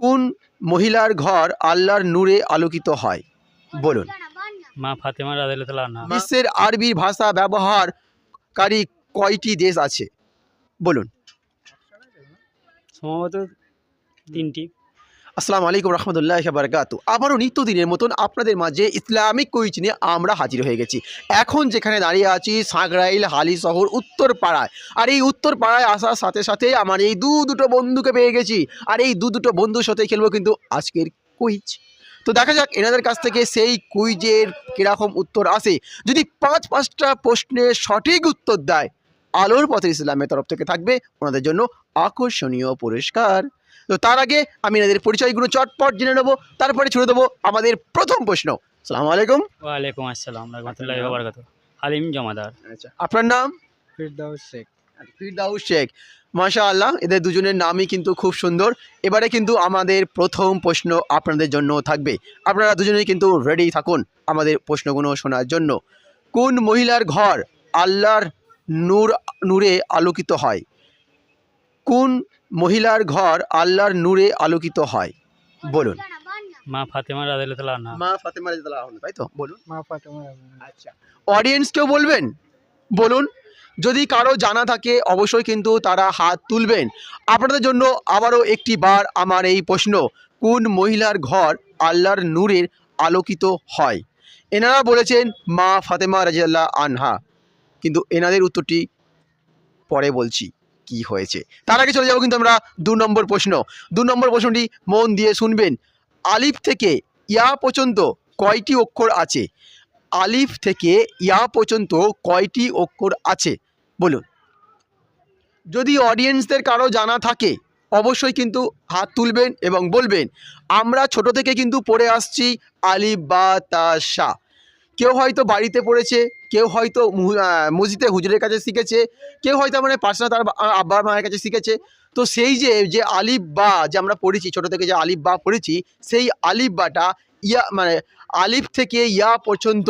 কোন মহিলার ঘর আল্লাহর নূরে আলোকিত হয়? বলুন। মা ফাতেমা রাদিয়াল্লাহু আনহা। বিশ্বের আরবি ভাষা ব্যবহারকারী কয়টি দেশ আছে? বলুন। সম্ভবত তিনটি। আসসালামু আলাইকুম রহমতুল্লাহ বারকাতু। আবারও নিত্যদিনের মতন আপনাদের মাঝে ইসলামিক কুইজ নিয়ে আমরা হাজির হয়ে গেছি। এখন যেখানে দাঁড়িয়ে আছি সাঁকরাইল হালি শহর উত্তর পাড়ায় আর এই উত্তর পাড়ায় আসার সাথে সাথে আমার এই দু দুটো বন্ধুকে পেয়ে গেছি। আর এই দু দুটো বন্ধুর সাথে খেলব কিন্তু আজকের কুইজ। তো দেখা যাক, এনাদের কাছ থেকে সেই কুইজের কীরকম উত্তর আসে। যদি পাঁচ, পাঁচটা প্রশ্নের সঠিক উত্তর দেয়, আলোর পথে ইসলামের তরফ থেকে থাকবে। ওনাদের জন্য আকর্ষণীয় পুরস্কার। তো তার আগে আমি এনাদের পরিচয়গুলো চটপট জেনে নেব তারপরে ছুড়ে দেবো আমাদের প্রথম প্রশ্ন। সালাম আলাইকুম। ওয়ালাইকুম আসসালাম রহমতুল্লাহি ওয়া বারাকাতুহু। হালিম জমাদার। আচ্ছা আপনার নাম? ফিরদাউস শেখ। ফিরদাউস শেখ। মাশা আল্লাহ এদের দুজনের নামই কিন্তু খুব সুন্দর। এবারে কিন্তু আমাদের প্রথম প্রশ্ন আপনাদের জন্য থাকবে। আপনারা দুজনেই কিন্তু রেডি থাকুন আমাদের প্রশ্নগুলো শোনার জন্য। কোন মহিলার ঘর আল্লাহর নূর নূরে আলোকিত হয়? কোন মহিলার ঘর আল্লাহর নূরে আলোকিত হয়? বলুন। মা ফাতেমা রাদিয়াল্লাহু আনহা। মা ফাতেমা রাদিয়াল্লাহু আনহা তাই তো? বলুন। মা ফাতেমা আচ্ছা। অডিয়েন্সকেও বলবেন? বলুন। যদি কারও জানা থাকে অবশ্যই কিন্তু তারা হাত তুলবেন। আপনাদের জন্য আবারও একটি বার আমার এই প্রশ্ন কোন মহিলার ঘর আল্লাহর নূরের আলোকিত হয়? এনারা বলেছেন মা ফাতেমা রাজিয়াল্লাহ আনহা। কিন্তু এনাদের উত্তরটি পরে বলছি। কি হয়েছে? তার আগে চলে যাব কিন্তু আমরা দু নম্বর প্রশ্ন। দু নম্বর প্রশ্নটি মন দিয়ে শুনবেন। আলিফ থেকে ইয়া পর্যন্ত কয়টি অক্ষর আছে? আলিফ থেকে ইয়া পর্যন্ত কয়টি অক্ষর আছে? বলুন। যদি অডিয়েন্সদের কারও জানা থাকে, অবশ্যই কিন্তু হাত তুলবেন এবং বলবেন, আমরা ছোট থেকে কিন্তু পড়ে আসছি আলিফ বা তা কেউ হয়তো বাড়িতে পড়েছে কেউ হয়তো মসজিদে হুজুরের কাছে শিখেছে কেউ হয়তো মানে পার্সোনাল তার বা- আব্বা মায়ের কাছে শিখেছে। তো সেই যে যে আলিফ বা যে আমরা পড়েছি ছোট থেকে যে আলিফ বা পড়েছি সেই আলিফ বাটা ইয়া মানে আলিফ থেকে ইয়া পর্যন্ত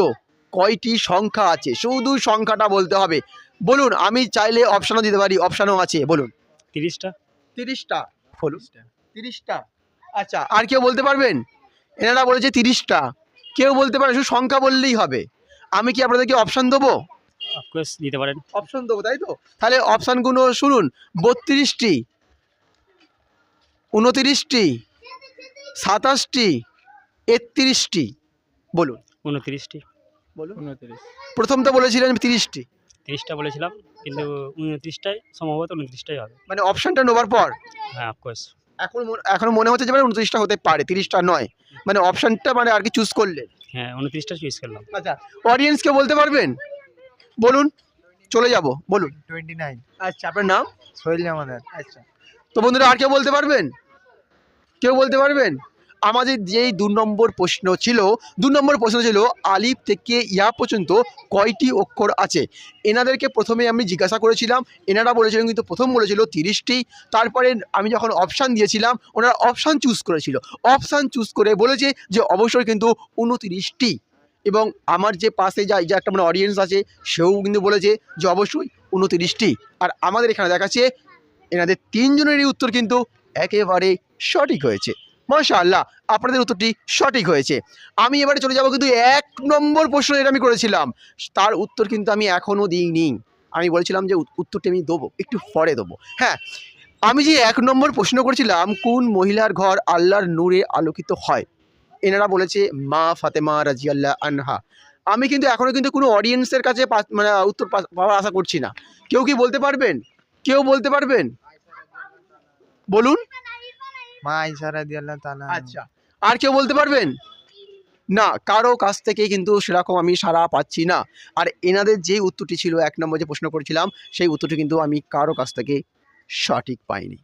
কয়টি সংখ্যা আছে? শুধু সংখ্যাটা বলতে হবে। বলুন আমি চাইলে অপশানও দিতে পারি অপশানও আছে বলুন। তিরিশটা? তিরিশটা। বলুন। তিরিশটা। আচ্ছা আর কেউ বলতে পারবেন? এনারা বলেছে তিরিশটা। কেউ বলতে পারে শুধু সংখ্যা বললেই হবে। আমি কি আপনাদেরকে অপশান দেবো? অফকোর্স দিতে পারেন। অপশন দেবো তাই তো? তাহলে অপশানগুলো শুনুন। বত্রিশটি উনতিরিশটি সাতাশটি একত্রিশটি বলুন। উনত্রিশটি। বলুন। উনত্রিশ। প্রথম তো বলেছিলেন তিরিশটি। তিরিশটা বলেছিলাম কিন্তু উনত্রিশটাই সম্ভবত উনত্রিশটাই হবে। মানে অপশানটা নেবার পর? হ্যাঁ অফকোর্স এখন মনে- এখন মনে হচ্ছে যে মানে উনত্রিশটা হতে পারে তিরিশটা নয়। মানে অপশানটা মানে আর কি চুজ করলে। হ্যাঁ উনত্রিশটা চুজ করলাম। আচ্ছা অডিয়েন্সকে বলতে পারবেন? বলুন চলে যাব বলুন। টোয়েন্টি নাইন আচ্ছা আপনার নাম? সোহেল জামাদার। আচ্ছা। তো বন্ধুরা আর কেউ বলতে পারবেন? কেউ বলতে পারবেন? আমাদের যেই দু নম্বর প্রশ্ন ছিল, দু নম্বর প্রশ্ন ছিল, আলিফ থেকে ইয়া পর্যন্ত কয়টি অক্ষর আছে? এনাদেরকে প্রথমে আমি জিজ্ঞাসা করেছিলাম, এনারা বলেছিলেন কিন্তু প্রথম বলেছিল তিরিশটি, তারপরে আমি যখন অপশান দিয়েছিলাম, ওনারা অপশান চুজ করেছিল। অপশান চুজ করে বলেছে যে অবশ্যই কিন্তু উনতিরিশটি। এবং আমার যে পাশে যা, যে একটা মানে অডিয়েন্স আছে, সেও কিন্তু বলেছে যে অবশ্যই উনতিরিশটি। আর আমাদের এখানে দেখাচ্ছে, এনাদের তিনজনেরই উত্তর কিন্তু একেবারে সঠিক হয়েছে। মাশাআল্লাহ, আপনাদের উত্তরটি সঠিক হয়েছে। আমি এবারে চলে যাব কিন্তু এক নম্বর প্রশ্ন এটা আমি করেছিলাম, তার উত্তর কিন্তু আমি এখনও দিইনি। আমি বলেছিলাম যে উত্তরটি আমি দেবো, একটু পরে দেবো। হ্যাঁ আমি যে এক নম্বর প্রশ্ন করেছিলাম, কোন মহিলার ঘর আল্লাহর নূরে আলোকিত হয়? এনারা বলেছে, মা ফাতেমা রাজিয়াল্লাহ আনহা। আমি কিন্তু এখনও কিন্তু কোনো অডিয়েন্সের কাছে মানে উত্তর পাওয়ার আশা করছি না। কেউ কি বলতে পারবেন? কেউ বলতে পারবেন? বলুন। মা তালা আচ্ছা। আর কেউ বলতে পারবেন? না কারও কাছ থেকে কিন্তু সেরকম আমি সারা পাচ্ছি না। আর এনাদের যে উত্তরটি ছিল এক নম্বর যে প্রশ্ন করেছিলাম সেই উত্তরটি কিন্তু আমি কারও কাছ থেকে সঠিক পাইনি।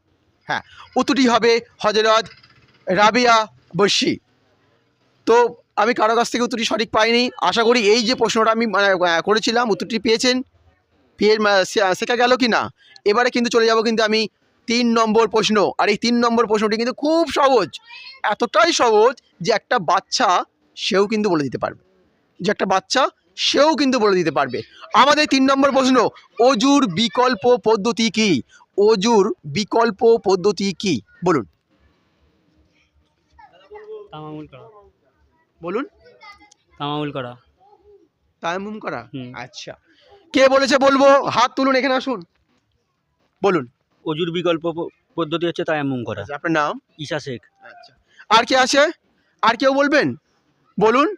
হ্যাঁ উত্তরটি হবে হজরত রাবিয়া বর্ষি তো আমি কারও কাছ থেকে উত্তরটি সঠিক পাইনি। আশা করি এই যে প্রশ্নটা আমি মানে, করেছিলাম উত্তরটি পেয়েছেন। পেয়ে শেখা গেল কি না এবারে কিন্তু চলে যাব কিন্তু আমি তিন নম্বর প্রশ্ন। আর এই তিন নম্বর প্রশ্নটি কিন্তু খুব সহজ। এতটাই সহজ যে একটা বাচ্চা সেও কিন্তু বলে দিতে পারবে। যে একটা বাচ্চা সেও কিন্তু বলে দিতে পারবে। আমাদের তিন নম্বর প্রশ্ন অজুর বিকল্প পদ্ধতি কি? অজুর বিকল্প পদ্ধতি কি? বলুন। তামামুল করা। বলুন। তামামুল করা। করা? আচ্ছা। কে বলেছে বলব? হাত তুলুন এখানে আসুন। বলুন। অজুর বিকল্প পদ্ধতি হচ্ছে তায়াম্মুম করা। আচ্ছা, আপনার নাম? ঈশা শেখ। আচ্ছা। আর কে আছে? আর কেউ বলবেন? বলুন।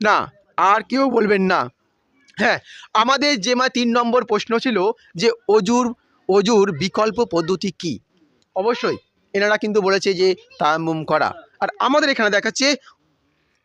না আর কেউ বলবেন না। হ্যাঁ আমাদের যে মা তিন নম্বর প্রশ্ন ছিল যে অজুর অজুর বিকল্প পদ্ধতি কি? অবশ্যই এনারা কিন্তু বলেছে যে তায়াম্মুম করা। আর আমাদের এখানে দেখাচ্ছে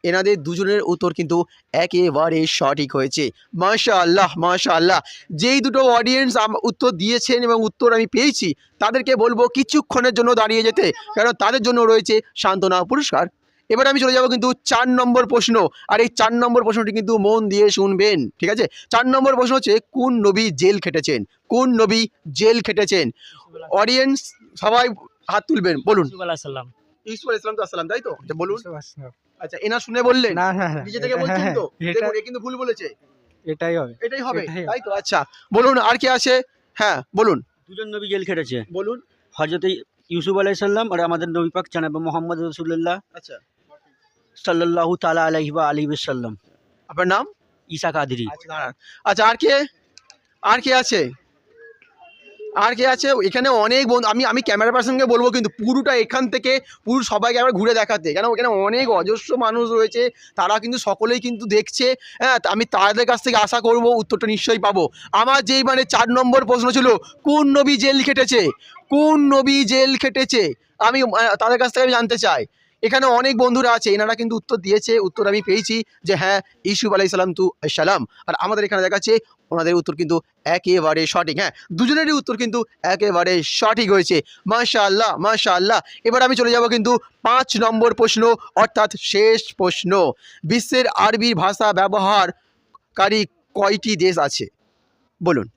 এনাদের দুজনের উত্তর কিন্তু একেবারে সঠিক হয়েছে। মাশা আল্লাহ মাশা আল্লাহ যেই দুটো অডিয়েন্স উত্তর দিয়েছেন এবং উত্তর আমি পেয়েছি, তাদেরকে বলব কিছুক্ষণের জন্য দাঁড়িয়ে যেতে কারণ তাদের জন্য রয়েছে সান্ত্বনা পুরস্কার। এবার আমি চলে যাব কিন্তু চার নম্বর প্রশ্ন, আর এই চার নম্বর প্রশ্নটি কিন্তু মন দিয়ে শুনবেন, ঠিক আছে? চার নম্বর প্রশ্ন হচ্ছে, কোন নবী জেল খেটেছেন? কোন নবী জেল খেটেছেন? অডিয়েন্স সবাই হাত তুলবেন, বলুন। ইসু তো আসসালাম তাই তো? আচ্ছা, বলুন। আচ্ছা এনা শুনে বললেন? না না নিজে থেকে বলছেন তো? হ্যাঁ, দেখুন এ কিন্তু ভুল বলেছে। এটাই হবে। এটাই হবে তাই তো? আচ্ছা বলুন আর কি আছে? হ্যাঁ বলুন। দুজন নবী জেল খেটেছে। বলুন। হজরত ইউসুফ আলাই সাল্লাম আর আমাদের নবী পাক জানাবে মোহাম্মদ রসুল্লাহ আচ্ছা। সাল্লাল্লাহু তালা আলহি বা আলী সাল্লাম আপনার নাম? ঈশা কাদিরি। আচ্ছা আচ্ছা আর কে? আর কে আছে? আর কে আছে? এখানে অনেক বন্ধু, আমি আমি ক্যামেরা পার্সনকে বলব কিন্তু পুরোটা এখান থেকে পুরো সবাইকে আবার ঘুরে দেখাতে। কেন? এখানে অনেক অজস্র মানুষ রয়েছে, তারা কিন্তু সকলেই কিন্তু দেখছে। হ্যাঁ আমি তাদের কাছ থেকে আশা করব, উত্তরটা নিশ্চয়ই পাবো। আমার যেই মানে চার নম্বর প্রশ্ন ছিল, কোন নবী জেল খেটেছে? কোন নবী জেল খেটেছে? আমি তাদের কাছ থেকে আমি জানতে চাই। এখানে অনেক বন্ধুরা আছে এনারা কিন্তু উত্তর দিয়েছে উত্তর আমি পেয়েছি যে হ্যাঁ ইসুফ আলাই সালাম তু সালাম। আর আমাদের এখানে দেখাচ্ছে ওনাদের উত্তর কিন্তু একেবারে সঠিক। হ্যাঁ দুজনেরই উত্তর কিন্তু একেবারে সঠিক হয়েছে। মাশা আল্লাহ মাশা আল্লাহ এবার আমি চলে যাব কিন্তু পাঁচ নম্বর প্রশ্ন অর্থাৎ শেষ প্রশ্ন। বিশ্বের আরবি ভাষা ব্যবহারকারী কয়টি দেশ আছে? বলুন।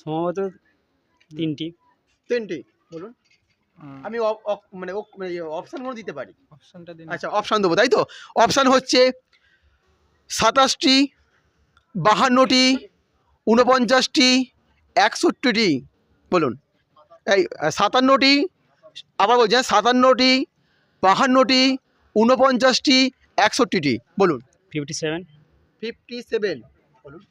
সম্ভবত তিনটি। তিনটি। বলুন। আমি মানে অপশানগুলো দিতে পারি। অপশনটা দিন। আচ্ছা অপশান দেবো। তাই তো? অপশান হচ্ছে সাতাশটি বাহান্নটি উনপঞ্চাশটি একষট্টিটি। বলুন। এই সাতান্নটি আবার বলছি হ্যাঁ, সাতান্নটি বাহান্নটি উনপঞ্চাশটি একষট্টিটি। বলুন। ফিফটি সেভেন ফিফটি সেভেন বলুন।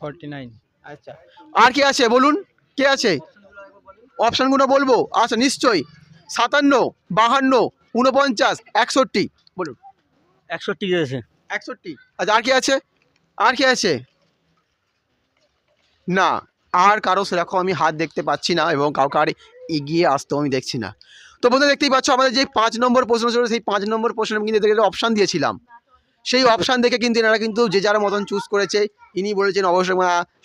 ফর্টি নাইন আচ্ছা। আর কে আছে? বলুন। কে আছে? অপশানগুলো বলব? আচ্ছা নিশ্চয়ই। সাতান্ন বাহান্ন উনপঞ্চাশ একষট্টি। বলুন। একষট্টি দিয়েছে একষট্টি। আচ্ছা আর কি আছে? আর কি আছে? না আর কারও সেরকম আমি হাত দেখতে পাচ্ছি না এবং কাউকে আর এগিয়ে আসতেও আমি দেখছি না। তো বন্ধু দেখতেই পাচ্ছ আমাদের যে পাঁচ নম্বর প্রশ্ন ছিল সেই পাঁচ নম্বর প্রশ্নে আমি কিন্তু এদেরকে অপশান দিয়েছিলাম। সেই অপশান দেখে কিন্তু এনারা কিন্তু যে যার মতন চুজ করেছে ইনি বলেছেন অবশ্যই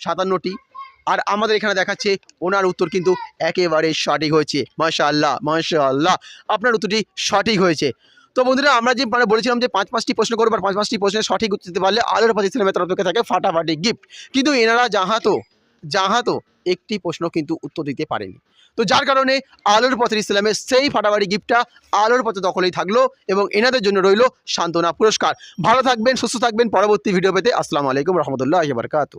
সাতান্নটি। আর আমাদের এখানে দেখাচ্ছে ওনার উত্তর কিন্তু একেবারে সঠিক হয়েছে। মাশা আল্লাহ মাশা আল্লাহ আপনার উত্তরটি সঠিক হয়েছে। তো বন্ধুরা, আমরা যে মানে বলেছিলাম যে পাঁচ পাঁচটি প্রশ্ন করব, আর পাঁচ পাঁচটি প্রশ্নের সঠিক উত্তর দিতে পারলে আলোর পাঁচ ইসলামের তরফ থেকে থাকে ফাটাফাটি গিফট কিন্তু এনারা যাহাতো যাহাতো একটি প্রশ্ন কিন্তু উত্তর দিতে পারেনি। তো যার কারণে আলোর পথের ইসলামের সেই ফাটাফাটি গিফটটা আলোর পথে দখলেই থাকল এবং এনাদের জন্য রইল সান্ত্বনা পুরস্কার। ভালো থাকবেন, সুস্থ থাকবেন। পরবর্তী ভিডিও পেতে আসসালামু আলাইকুম রহমতুল্লাহ বারকাত